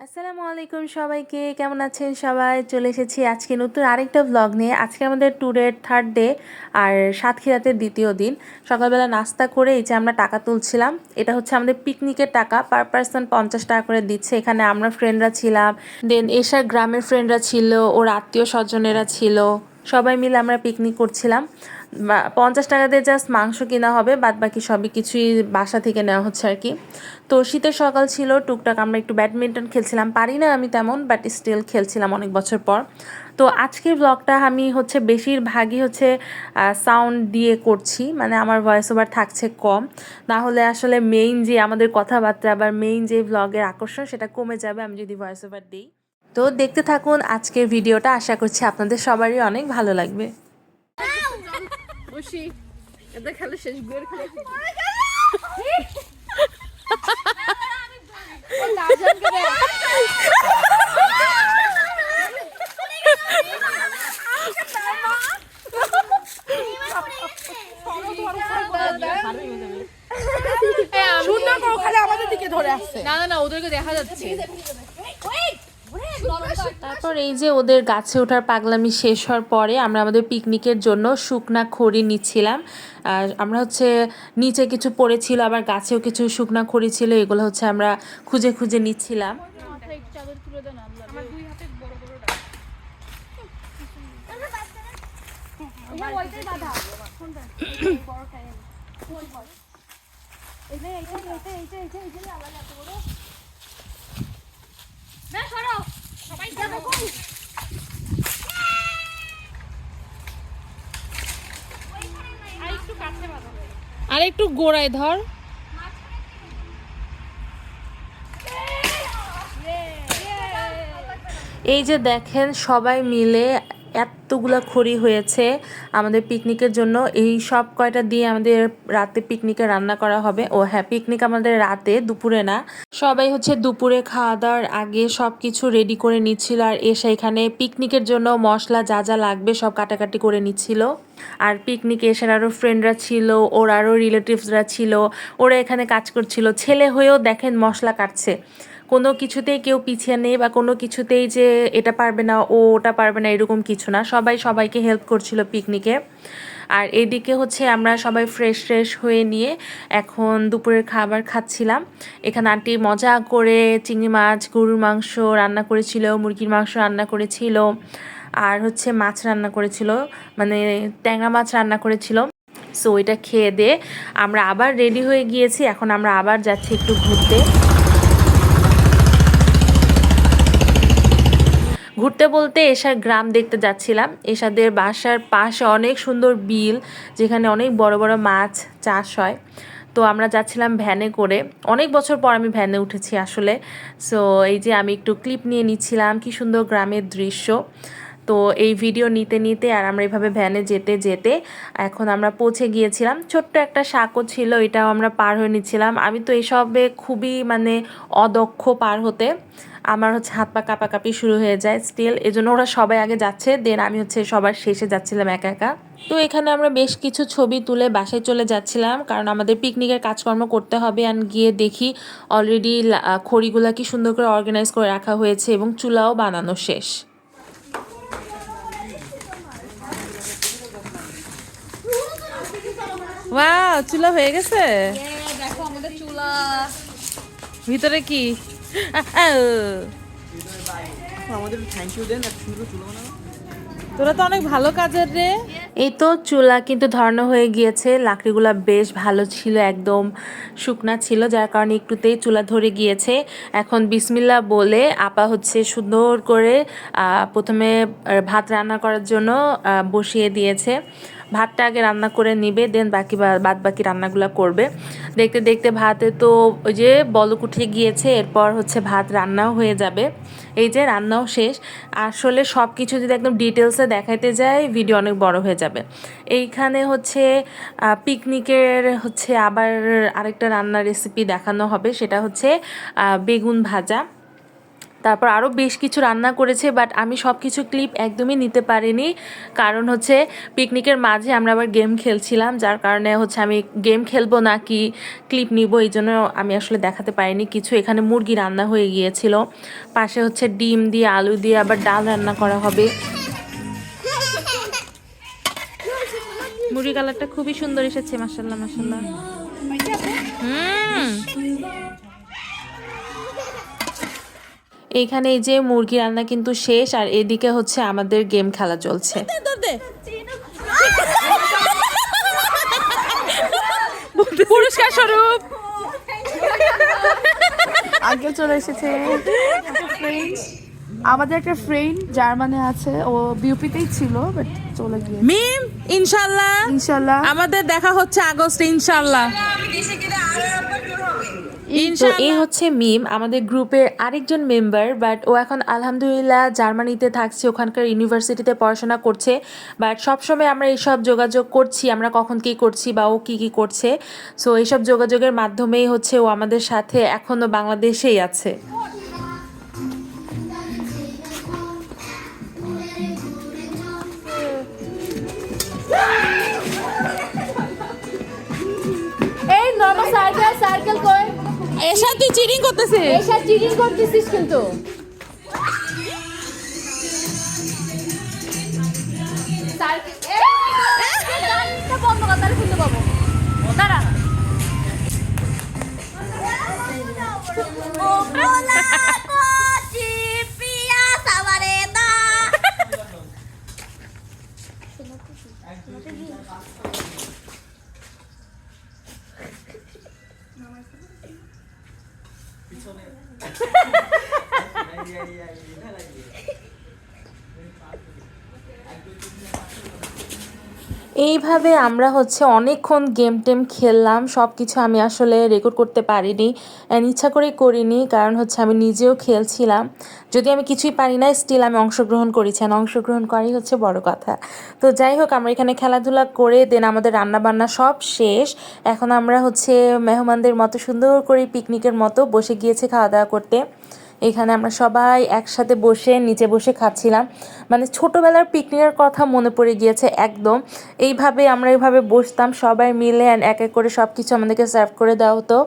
আসসালামু আলাইকুম সবাইকে, কেমন আছেন সবাই? চলে এসেছি আজকে নতুন আরেকটা ভ্লগ নিয়ে। আজকে আমাদের ট্যুরের থার্ড ডে আর সাতক্ষীরাতের দ্বিতীয় দিন। সকালবেলা নাস্তা করে এই যে আমরা টাকা তুলছিলাম, এটা হচ্ছে আমাদের পিকনিকের টাকা। পার পার্সন পঞ্চাশ টাকা করে দিচ্ছে। এখানে আমরা ফ্রেন্ডরা ছিলাম। দেন এসার গ্রামের ফ্রেন্ডরা ছিল, ওর আত্মীয় স্বজনেরা ছিল। সবাই মিলে আমরা পিকনিক করছিলাম। পঞ্চাশ টাকা দিয়ে জাস্ট মাংস কেনা হবে বাদ বাকি সবই কিছুই বাসা থেকে নেওয়া হচ্ছে আর কি। তো শীতের সকাল ছিল, টুকটাক আমরা একটু ব্যাডমিন্টন খেলছিলাম, পারি না আমি তেমন বাট স্টিল খেলছিলাম অনেক বছর পর। তো আজকের ব্লগটা আমি হচ্ছে বেশিরভাগই হচ্ছে সাউন্ড দিয়ে করছি মানে আমার ভয়েস ওভার থাকছে কম। না হলে আসলে মেইন যে আমাদের কথাবার্তা আবার মেইন যে ব্লগের আকর্ষণ, সেটা কমে যাবে আমি যদি ভয়েস ওভার দিই। তো দেখতে থাকুন আজকের ভিডিওটা আশা করছি আপনাদের সবারই অনেক ভালো লাগবে। বসি। এটা খেলে শেষ গোয়ের খেলে সুন্দর করে খালি আমাদের দিকে ধরে আসছে। না না না ওদেরকে দেখা যাচ্ছে। তারপর এই যে ওদের গাছে ওঠার পাগলামি শেষ হওয়ার পরে আমরা আমাদের পিকনিকের জন্য শুকনা খড়ি নিচ্ছিলাম আর আমরা হচ্ছে নিচে কিছু পড়েছিল আবার গাছেও কিছু শুকনা খড়ি ছিল এগুলো হচ্ছে আমরা খুঁজে খুঁজে নিচ্ছিলাম চাদর তুলে দেন আমার দুই হাতে বড় বড় আর একটু গোড়ায় ধর। এই যে দেখেন সবাই মিলে এতগুলা খড়ি হয়েছে আমাদের পিকনিকের জন্য। এই সব কয়টা দিয়ে আমাদের রাতে পিকনিকে রান্না করা হবে। ও হ্যাঁ পিকনিক আমাদের রাতে, দুপুরে না। সবাই হচ্ছে দুপুরে খাওয়া দাওয়ার আগে সব কিছু রেডি করে নিচ্ছিল আর এসে এখানে পিকনিকের জন্য মশলা যা যা লাগবে সব কাটাকাটি করে নিচ্ছিল। আর পিকনিকে এসে আরও ফ্রেন্ডরা ছিল, ওর আরও রিলেটিভসরা ছিল, ওরা এখানে কাজ করছিল। ছেলে হয়েও দেখেন মশলা কাটছে। কোনো কিছুতেই কেউ পিছিয়ে নেই বা কোনো কিছুতেই যে এটা পারবে না, ও ওটা পারবে না, এরকম কিছু না। সবাই সবাইকে হেল্প করছিল পিকনিকে আর এদিকে হচ্ছে আমরা সবাই ফ্রেশ ফ্রেশ হয়ে নিয়ে এখন দুপুরের খাবার খাচ্ছিলাম। এখানে আন্টি মজা করে চিংড়ি মাছ, গরুর মাংস রান্না করেছিল, মুরগির মাংস রান্না করেছিল, আর হচ্ছে মাছ রান্না করেছিল মানে ট্যাংরা মাছ রান্না করেছিল। সো এটা খেয়ে দিয়ে আমরা আবার রেডি হয়ে গিয়েছি, এখন আমরা আবার যাচ্ছি একটু ঘুরতে। ঘুরতে বলতে এসার গ্রাম দেখতে যাচ্ছিলাম। এসাদের বাসার পাশে অনেক সুন্দর বিল, যেখানে অনেক বড় বড় মাছ চাষ হয়। তো আমরা যাচ্ছিলাম ভ্যানে করে। অনেক বছর পর আমি ভ্যানে উঠেছি আসলে। সো এই যে আমি একটু ক্লিপ নিয়ে নিচ্ছিলাম, কি সুন্দর গ্রামের দৃশ্য। তো এই ভিডিও নিতে নিতে আর আমরা এভাবে ভ্যানে যেতে যেতে এখন আমরা পৌঁছে গিয়েছিলাম। ছোট্ট একটা সাঁকো ছিল, এটাও আমরা পার হয়ে নিচ্ছিলাম। আমি তো এসবে খুবই মানে অদক্ষ পার হতে। আমার হচ্ছে হাত পা কাঁপাকাঁপি শুরু হয়ে যায় স্টিল এজন্য ওরা সবাই আগে যাচ্ছে দেন আমি হচ্ছে সবার শেষে যাচ্ছিলাম একা একা। তো এখানে আমরা বেশ কিছু ছবি তুলে বাসায় চলে যাচ্ছিলাম কারণ আমাদের পিকনিকের কাজকর্ম করতে হবে অ্যান্ড গিয়ে দেখি অলরেডি খড়িগুলা কি সুন্দর করে অর্গানাইজ করে রাখা হয়েছে এবং চুলাও বানানো শেষ। ওয়াও চুলা হয়ে গেছে? দেখো আমাদের চুলা। ভিতরে কি। আমাদের থ্যাংক ইউ দেন এত সুন্দর চুলো বানানো তোরা তো অনেক ভালো কাজের রে। এই তো চুলা কিন্তু ধরানো হয়ে গিয়েছে লাকড়িগুলা বেশ ভালো ছিল একদম শুকনা ছিল যার কারণে একটুতেই চুলা ধরে গিয়েছে। এখন বিসমিল্লা বলে আপা হচ্ছে সুন্দর করে প্রথমে ভাত রান্না করার জন্য বসিয়ে দিয়েছে। ভাতটা আগে রান্না করে নিবে দেন বাকি বাদ বাকি রান্নাগুলো করবে। দেখতে দেখতে ভাতে তো ওই যে বলক উঠে গিয়েছে, এরপর হচ্ছে ভাত রান্নাও হয়ে যাবে। এই যে রান্নাও শেষ। আসলে সব কিছু যদি একদম ডিটেলসে দেখাইতে যাই ভিডিও অনেক বড় হয়ে যাবে। এইখানে হচ্ছে পিকনিকের হচ্ছে আবার আরেকটা রান্নার রেসিপি দেখানো হবে, সেটা হচ্ছে বেগুন ভাজা। তারপর আরও বেশ কিছু রান্না করেছে বাট আমি সব কিছু ক্লিপ একদমই নিতে পারিনি। কারণ হচ্ছে পিকনিকের মাঝে আমরা আবার গেম খেলছিলাম, যার কারণে হচ্ছে আমি গেম খেলব না কি ক্লিপ নিব, এই জন্য আমি আসলে দেখাতে পারিনি। কিছু এখানে মুরগি রান্না হয়ে গিয়েছিল, পাশে হচ্ছে ডিম দিয়ে, আলু দিয়ে আবার ডাল রান্না করা হবে। মুরগি কালারটা খুবই সুন্দর এসেছে মাসাল্লাহ মাসাল্লাহ হুম। এইখানে এই যে মুরগি রান্না কিন্তু শেষ আর এদিকে হচ্ছে আমাদের গেম খেলা চলছে। পুরস্কার স্বরূপ। আগে চলে এসেছে। আমাদের একটা ফ্রেন্ড জার্মানে আছে ও বিউপিতেই ছিল বাট চলে গিয়ে মিম ইনশাল্লাহ। ইনশাল্লাহ। আমাদের দেখা হচ্ছে আগস্ট ইনশাল্লাহ। তো এই হচ্ছে মিম আমাদের গ্রুপের আরেকজন মেম্বার বাট ও এখন আলহামদুলিল্লাহ জার্মানিতে থাকছে ওখানকার ইউনিভার্সিটিতে পড়াশোনা করছে বাট সবসময় আমরা এইসব যোগাযোগ করছি আমরা কখন কী করছি বা ও কী কী করছে সো এইসব যোগাযোগের মাধ্যমেই হচ্ছে ও আমাদের সাথে এখনও বাংলাদেশেই আছে। এই সার্কেল সার্কেল এসা তুই চিটিং করতেছিস? এসব চিটিং করতেছিস কিন্তু। সার্কেল বন্ধ কর তাহলে খুলতে পাবো দাঁড়া। いやいやいや、長いよ。এইভাবে আমরা হচ্ছে অনেকক্ষণ গেম টেম খেললাম সব কিছু আমি আসলে রেকর্ড করতে পারিনি and ইচ্ছা করে করিনি কারণ হচ্ছে আমি নিজেও খেলছিলাম। যদি আমি কিছুই পারি না স্টিল আমি অংশগ্রহণ করেছি আর অংশগ্রহণ করাই হচ্ছে বড় কথা। তো যাই হোক, আমরা এখানে খেলাধুলা করে দেন আমাদের রান্না বান্না সব শেষ। এখন আমরা হচ্ছে মেহমানদের মতো সুন্দর করে পিকনিকের মতো বসে গিয়েছে খাওয়া দাওয়া করতে। এখানে আমরা সবাই একসাথে বসে, নিচে বসে খাচ্ছিলাম। মানে ছোটোবেলার পিকনিকের কথা মনে পড়ে গিয়েছে একদম। এইভাবে আমরা এইভাবে বসতাম, সবাই মিলে এক এক করে সব কিছু আমাদেরকে সার্ভ করে দেওয়া হতো।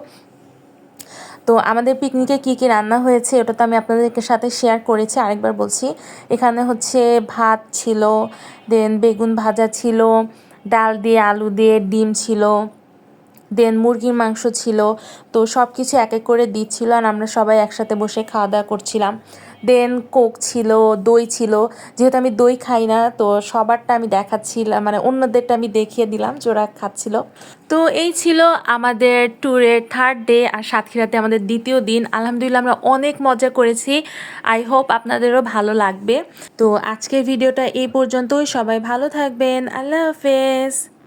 তো আমাদের পিকনিকে কী কী রান্না হয়েছে ওটা তো আমি আপনাদেরকে সাথে শেয়ার করেছি, আরেকবার বলছি। এখানে হচ্ছে ভাত ছিল দেন বেগুন ভাজা ছিল, ডাল দিয়ে, আলু দিয়ে, ডিম ছিল। দেন মুরগির মাংস ছিল, তো সব কিছু এক এক করে দিচ্ছিল আর আমরা সবাই একসাথে বসে খাওয়া দাওয়া করছিলাম। দেন কোক ছিল, দই ছিল, যেহেতু আমি দই খাই না, তো সবারটা আমি দেখাচ্ছিলাম মানে অন্যদেরটা আমি দেখিয়ে দিলাম ওরা খাচ্ছিল। তো এই ছিল আমাদের ট্যুরের থার্ড ডে আর সাতক্ষীরাতে আমাদের দ্বিতীয় দিন। আলহামদুলিল্লাহ আমরা অনেক মজা করেছি। আই হোপ আপনাদেরও ভালো লাগবে। তো আজকের ভিডিওটা এই পর্যন্তই। সবাই ভালো থাকবেন। আল্লাহ হাফেজ।